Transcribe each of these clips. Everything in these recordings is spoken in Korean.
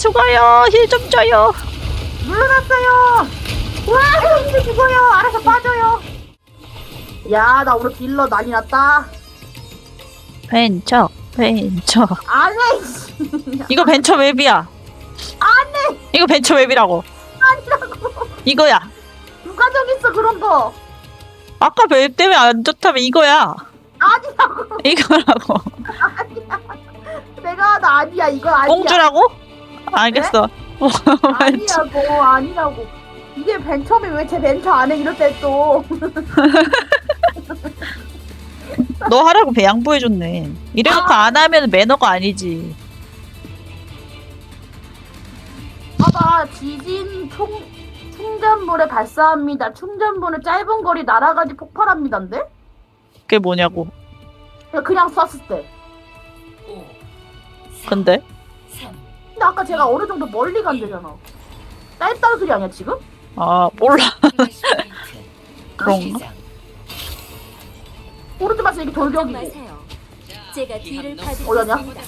죽어요. 힐 좀 줘요. 물러났어요. 와, 이제 죽어요. 알아서 빠져요. 야, 나 오늘 딜러 난리 났다. 벤처, 벤처. 안 해. 씨. 이거 벤처 웹이야. 안 해. 이거 벤처 웹이라고. 아니라고. 이거야. 누가 정했어 그런 거? 아까 웹 때문에 안 좋다면 이거야. 아니라고. 이거라고. 내가 나 아니야. 이거 아니야. 꽁주라고? 알겠어. 벤처. 아니라고. 아니라고. 이게 벤처면 왜제 벤처 안 해? 이럴 때 또. 너 하라고 배 양보해줬네. 이래놓고 안 하면 매너가 아니지. 봐봐. 지진 총 충전물에 발사합니다. 충전물은 짧은 거리 날아가지 폭발합니다인데? 그게 뭐냐고. 그냥 쐈을 때. 근데? 근데 아까 제가 어느 정도 멀리 간대잖아. 짧다는 소리 아니야 지금? 아, 몰라. 그런가? 오른쪽 때 이게 돌격이고. 마세요. 제가 뒤를 어디냐? 봐드리겠습니다.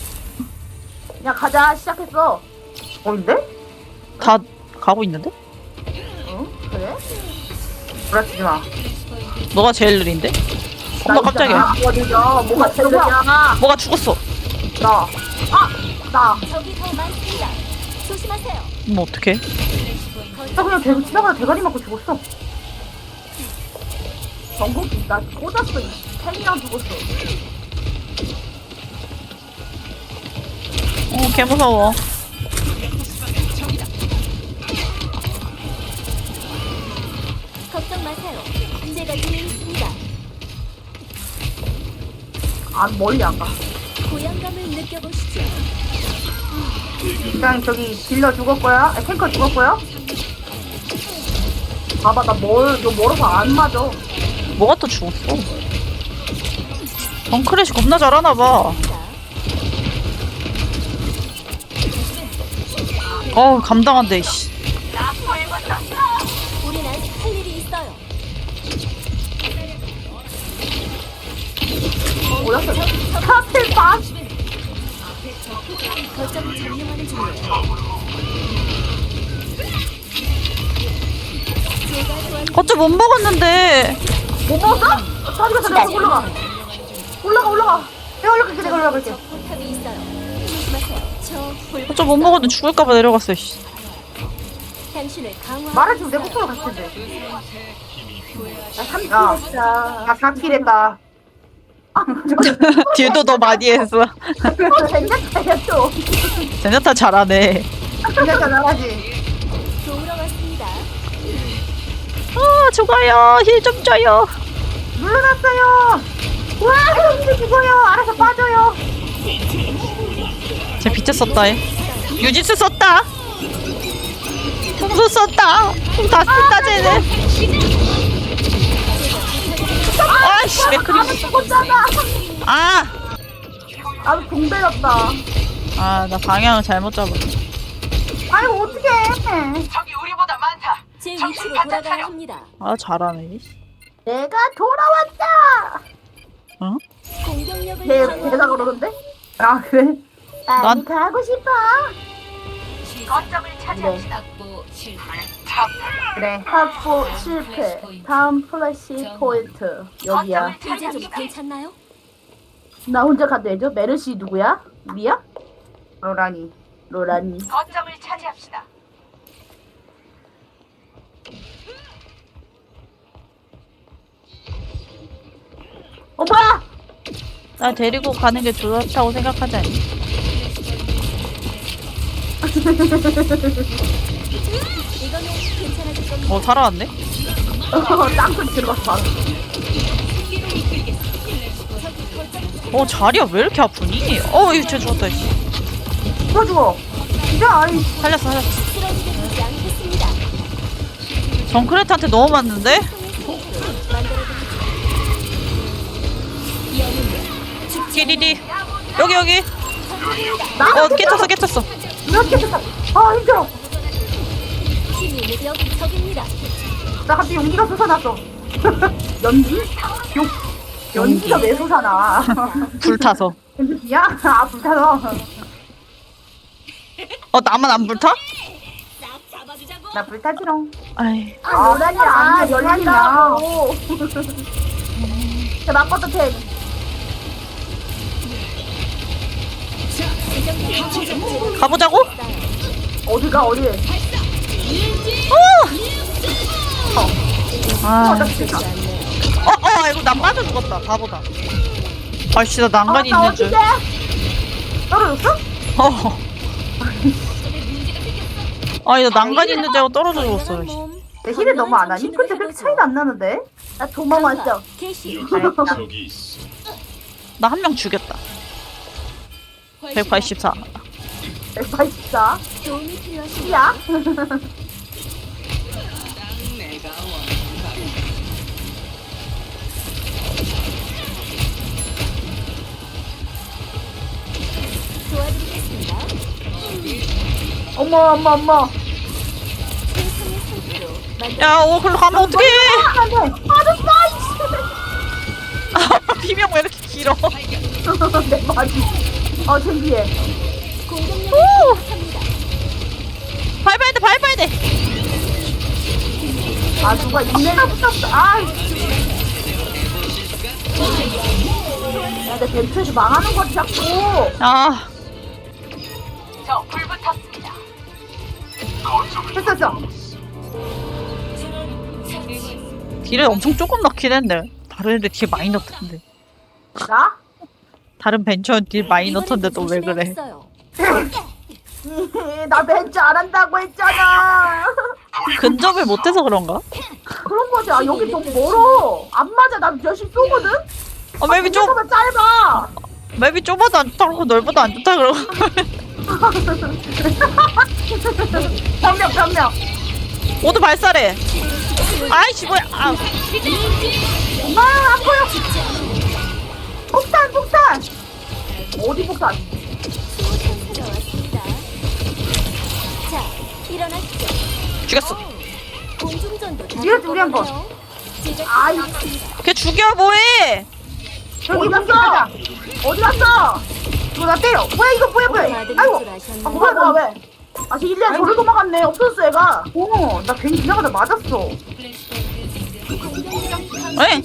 그냥 가자 시작했어. 어인데? 다 가고 있는데? 응? 그래? 부라치지 마. 너가 제일 느린데? 엄마 깜짝이야. 뭐가 느려? 뭐가 제일 느려? 뭐가 죽었어. 나. 아! 나. 적이 더 많습니다. 조심하세요. 뭐 어떡해? 나 그냥 대, 지나가다 대가리 맞고 죽었어. 전국이 나 꽂았어. 이 팽이랑 죽었어. 어, 개 무서워. 걱정 마세요. 제가 뒤에 있습니다. 아 멀리 안 가. 고향감을 느껴보시죠. 그냥 저기 딜러 죽었고요. 아, 탱커 죽었고요. 봐봐 나 멀, 너 멀어서 안 맞아. 뭐가 또 죽었어? 덩크래시 겁나 잘하나봐. 어우, 감당한데, 씨. 거점을 점령하는 중이에요. 어째 못 먹었는데. 못 먹었어? 자기가 자기가 올라가. 올라가 올라가. 내가 올라갈게 내가 올라갈게. 어째 못 먹었는데 죽을까봐 내려갔어, 씨. 당신을 강화. 말해주면 내 목소리 갔을 텐데. 나 3킬 했어. 나 4킬 했다. 아, 딜도 더 많이 했어. 괜찮다, 또. 제냐타 잘하네. 괜찮다, 나가지. 도우러 왔습니다. 아, 죽어요. 힐 좀 줘요. 물러났어요. 와, 이제 죽어요. 알아서 빠져요. 제 비트 썼다, 해. 유지수 썼다. 풍수 썼다. 다 썼다, 쟤네. 아이씨, 맥크리. 나는 죽었잖아. 아! 나도 동배였다. 아, 나 방향을 잘못 잡았어. 아이고, 어떡해. 제 위치로 돌아가야 합니다. 아, 잘하네. 씨. 내가 돌아왔다. 어? 공격력을 내, 강화. 내가 그러던데? 아, 그래? 난- 가고 싶어. 그래. 확보 실패. 다음 플래시 포인트. 여기야. 이제 좀 괜찮나요? 나 혼자 가도 되죠? 메르시 누구야? 우리야? 로라니. 로라니. 거점을 차지합시다. 어, 뭐야! 나 데리고 가는 게 좋다고 생각하지 않니? 어, 살아왔네? 어, 들어가서 바로. 어, 자리야 왜 이렇게 아프니? 어, 이쟤 죽었다, 씨. 누가 죽어? 진짜, 아이. 살렸어, 살렸어. 정크레트한테 너무 맞는데? 끼리리. 여기, 여기. 나 어, 깨쳤어, 깨쳤어. 이렇게 됐다. 아, 힘들어. 적입니다. 나 갑자기 용기가 솟아났어. 연기? 용, 연기가 왜 솟아나? 불타서. 연기야? 아, 불타서. 어 나만 안 불타? 나 불타지롱. 아이 아, 열리냐, 열리냐고. 자, 맞고도 돼. 가보자고? 어디가, 어디? 아. 어, 어, 이거 난 빠져 죽었다. 바보다. 아씨, 나 난간이 어, 나 있는 줄. 어떡해? 떨어졌어? 어. 아니, 나 난간이 있는 줄 알고 떨어져 죽었어. 씨. 내 힐을 너무 안 하니? 근데 그렇게 차이가 안 나는데? 나 도망 왔어. 개시. 저기 있어. 나 한 명 죽였다. 184. 184. 도움이 필요하신 야? 세상의 상태로 만들 야, 어, 글로 가면 어떡해! 안 돼. 빠졌어, 비명 왜 이렇게 길어? 이씨. 내 바지. 어, 창피해. 오! 밟아야 돼, 밟아야 돼! 아, 누가 붙었어. 아, 야, 내 벤트에서 망하는 거지, 자꾸. 아, 됐어, 됐어. 딜을 엄청 조금 넣긴 했네. 다른 애들 딜 많이 넣던데. 나? 다른 벤처는 딜 많이 넣던데 너왜 그래? 음, 나 벤츠 안 한다고 했잖아. 근접을 못해서 그런가? 그런 거지. 아, 여기 너무 멀어. 안 맞아. 난 열심히 쏘거든? 어, 맵이 좀, 좀 짧아. 맵이 좁아도 안 좋다고 넓어도 안 좋다 그러고. 변명, 변명. 모두 발사래. 아이씨, 뭐야. 아, 아, 안 보여. 폭탄, 폭탄. 어디 폭탄? 수호천사가 왔습니다. 자, 일어나시죠. 죽였어. 공중전도 다 이래서 우리 한 번. 겪어보네요. 제가 아이. 걔 죽여, 뭐해! 저기 갔어. 어디 갔어? 이거 나 때려. 뭐야, 이거 뭐야, 뭐야. 아, 뭐야, 뭐야, 왜? 아, 저 일리안 저를 도망갔네. 없었어, 얘가. 어, 나 괜히 지나가다 맞았어. 에?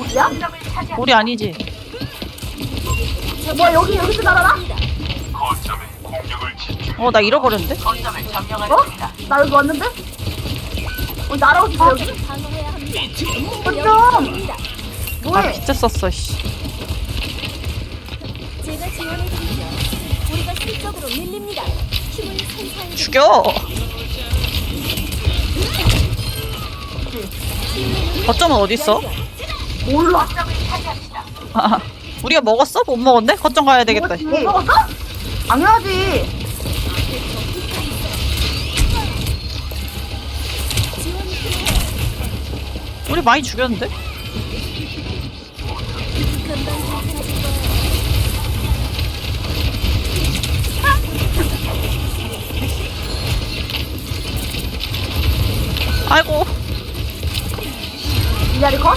우리야? 우리 아니지. 뭐야, 여기, 여기서 날아라? 거점에 공격을 집중. 어, 나 잃어버렸는데? 어? 나 여기 왔는데? 어, 날아오고 싶어, 여기? 어쩜? 여기입니다. 아, 뭐해? 비트 썼어, 씨. 제가 지원해드리 실적으로 밀립니다. 힘을 선사해 죽여! 거점은 어딨어? 몰라. 아, 우리가 먹었어? 못 먹었네? 거점 가야 되겠다. 못 먹었어? 당연하지. 지원이 필요해. 우리 많이 죽였는데? 아이고. 이자리 컷?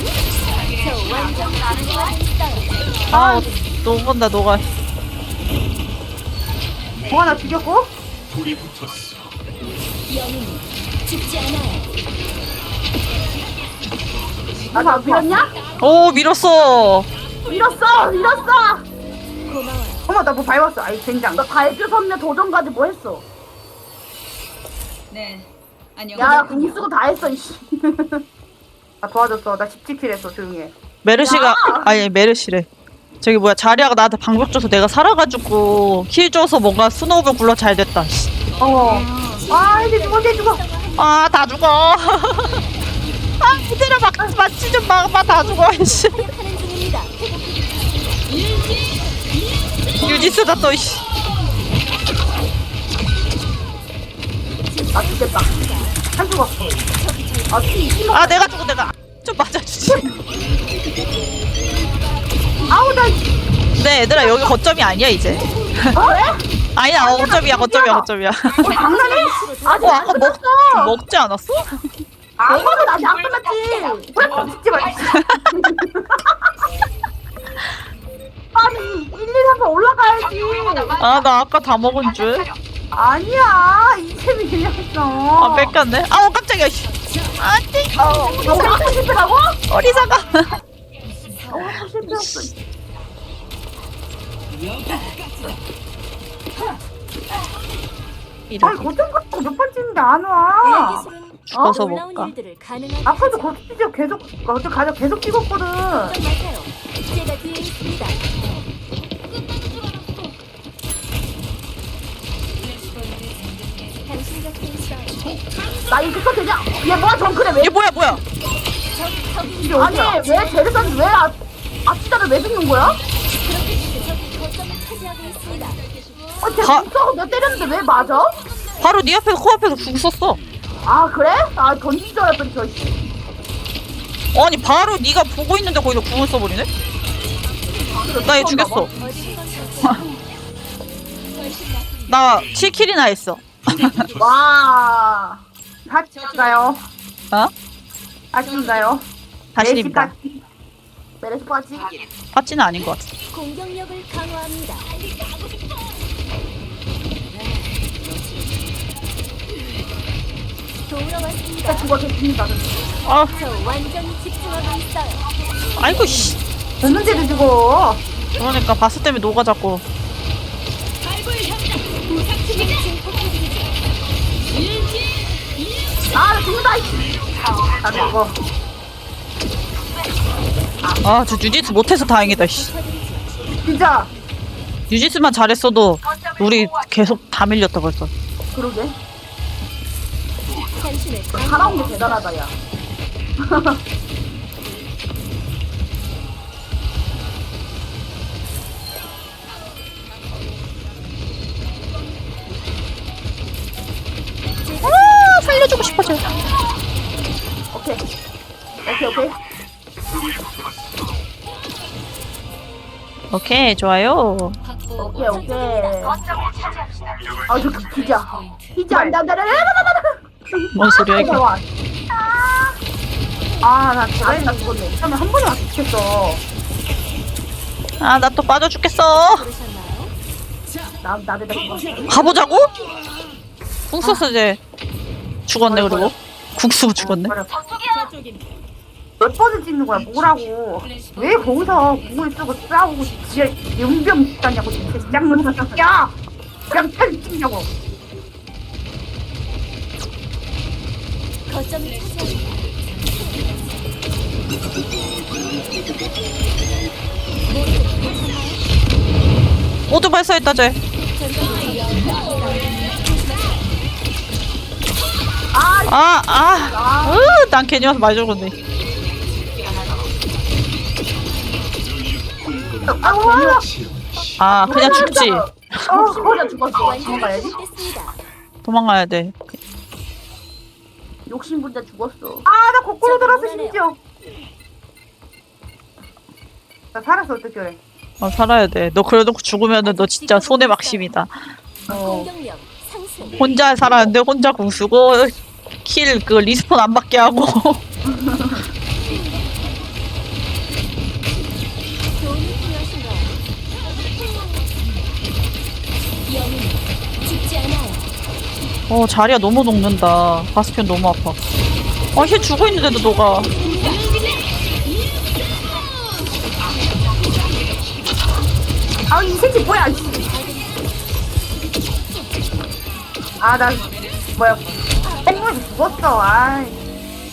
아, 녹은다, 녹아. 뭐 하나 죽였고? 불이 붙었어. 영웅이 죽지 않아요. 나다 밀었냐? 오, 밀었어. 밀었어! 밀었어! 고마워요. 어머, 나 뭐 밟았어. 아이, 젠장. 나 발표 선녀 도전까지 뭐 했어? 네. 안녕. 야, 공기 쓰고 다 했어, 이씨. 나 도와줬어. 나 17킬 했어. 조용히 해. 메르시가, 아니, 메르시래. 저기 뭐야, 자리아가 나한테 방벽 줘서 내가 살아가지고 킬 줘서 뭔가 스노우볼 굴러 잘 됐다. 씨. 어. 아, 이제 죽어, 이제 죽어. 아, 다 죽어. 아, 얘들아, 막, 맞지 좀 마, 마, 다 죽어, 씨. 사격하는 중입니다. 유지스다, 또, 씨. 아, 죽겠다. 한 죽었어. 아, 피, 피 먹... 아, 내가 죽어, 내가. 좀 맞아주지. 아우, 나. 네, 얘들아, 여기 거점이 아니야, 이제. 어, 왜? 아니야, 어, 거점이야, 거점이야, 거점이야. 어, 장난해? 아직 어, 안 아까 먹, 끝났어. 먹지 않았어? 아무도 아직 안 끝났지. 왜 거짓지 마. 아니, 1, 2, 3, 4 올라가야지. 아, 나 아까 다 먹은 줄. 아니야 이템이 밀렸어. 아 뺏겼네. 아우 깜짝이야. 씨. 안돼. 어, 너가 하고 싶으라고? 어리사가. 어, 하고 싶었어. 아니 이렇게 고등 같은 몇 번째인데 안 와. 죽어서 못 놀라운 가. 아까도 뛰어 계속 어제 가자 계속 찍었거든. 걱정 마세요. 제가 뒤에 있습니다. 당신 곁에 있어요. 나 이거 컷 되냐? 얘 뭐야 정크래 왜? 얘 뭐야 뭐야? 저기 저기 이게 어디야? 아니 왜 제르선이 왜 아, 아치다를 왜 죽는 거야? 어, 쟤 가- 무서워 내 때렸는데 왜 맞아? 바로 네 앞에서 코앞에서 궁 썼어. 아 그래? 아 던진 줄 알았더니 저 씨. 아니 바로 네가 보고 있는데 거기서 궁을 써버리네? 나 얘 죽였어. 나 7킬이나 했어. 와. 같이가요. 어? 같이가요. 다시입니다. 메레스 파티. 파찌는 아닌 것 같아. 공격력을 강화합니다. 도우러 왔습니다. 죽어. 아, 저 완전히 집중하고 있어요. 아이고 씨. 됐는데도 죽어. 그러니까 바스 때문에 녹아 자꾸. 나 죽어. 아, 저 뉴지스 못해서 다행이다. 씨. 진짜. 뉴지스만 잘했어도 우리 계속 다 밀렸다 벌써. 그러게. 살아온 게 대단하다 야. 아, 살려주고 싶어져. 오케이. 오케이 오케이. 오케이, 좋아요. 오케이 오케이. 아 저 기자. 기자 안돼 안 돼 안 돼. 뭔 소리야 이거? 아나 잘했다 죽었네. 처음에 한 번에 맞겠어 아, 나 또 빠져 죽겠어. 나 죽었어. 가보자고? 궁 썼어 이제. 죽었네 그리고. 국수 죽었네. 버려. 몇 번을 찍는 거야 뭐라고? 왜 거기서 공을 쓰고 싸우고 지에 용병 있다냐고 진짜 짱는 새끼야. 그냥 편 찍냐고. 거점을 차지합니다. 모두 발사했다 쟤. 아 아, 아. 으, 난 괜히 와서 말 죽었네. 아우. 아, 그냥 죽지. 어 그냥 죽었어. 완전히 도망가야지. 회복됐습니다. 도망가야 돼. 욕심 분자 죽었어. 아 나 거꾸로 들었어 심지어. 나 살았어 어떻게 해? 어, 살아야 돼. 너 그래도 죽으면은 너 진짜 손해 막심이다. 어. 공격력 상승. 혼자 살았는데 혼자 궁 쓰고 킬 그 리스폰 안 받게 하고. 어, 자리야 너무 녹는다. 바스티온 너무 아파. 어, 힐 죽어 있는데도 녹아. 아 이 새끼 뭐야? 아나 뭐야? 땡물이 죽었어. 아이.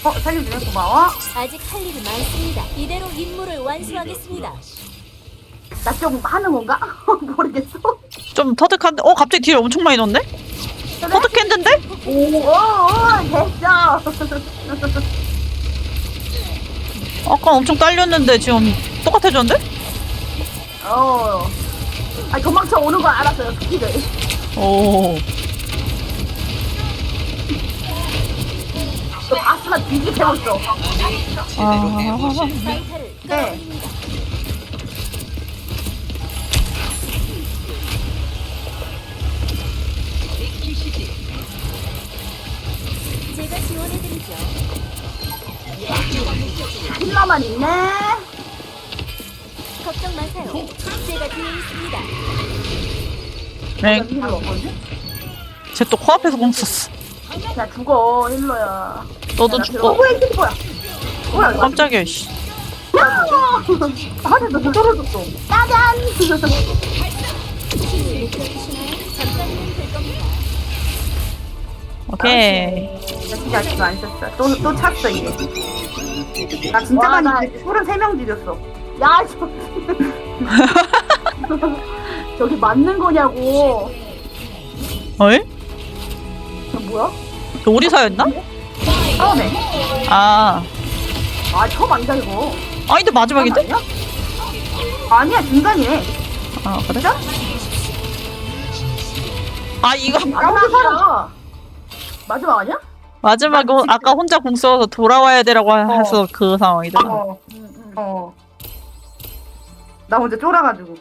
어 살려주면 고마워. 아직 할 일이 많습니다. 이대로 임무를 완수하겠습니다. 나 좀 하는 건가? 모르겠어. 좀 터득한데? 어, 갑자기 딜 엄청 많이 넣네? 터득했는데? 오, 오, 오 됐어. 아까 엄청 딸렸는데 지금 똑같아졌는데? 어. 아 도망쳐 오는 거 알았어요. 스피드. 오. 또 아스가 뒤지 태웠어. 아. 네. 제가 지원해드리죠. 힐러만 있네. 걱정 마세요. 제가 뒤에 있습니다. 네. 힐러 없거든? 쟤 또 코앞에서 공 썼어. 야 죽어 힐러야. 너도 어 죽어. 뭐야 이게 뭐야? 뭐야 이거? 깜짝이야, 씨. 아니 너 떨어졌어. 짜잔. 오케이. 나 진짜 아직도 안 썼어. 또, 또 찼어, 이게. 나 진짜 와, 많이 나- 죽였어. 33명 죽였어. 야, 저. 저기 맞는 거냐고. 어이? 저 뭐야? 저 우리 사였나? 처음에. 아. 아, 처음 아니다, 이거. 아닌데 마지막인데? 아니야? 아니야, 중간이네. 아, 그래? 진짜? 아, 이거 마지막이야. 마지막 아니야? 마지막에 호- 아까 혼자 공 써서 돌아와야 되라고 해서 그 상황이다. 어. 어. 나 혼자 쫄아가지고.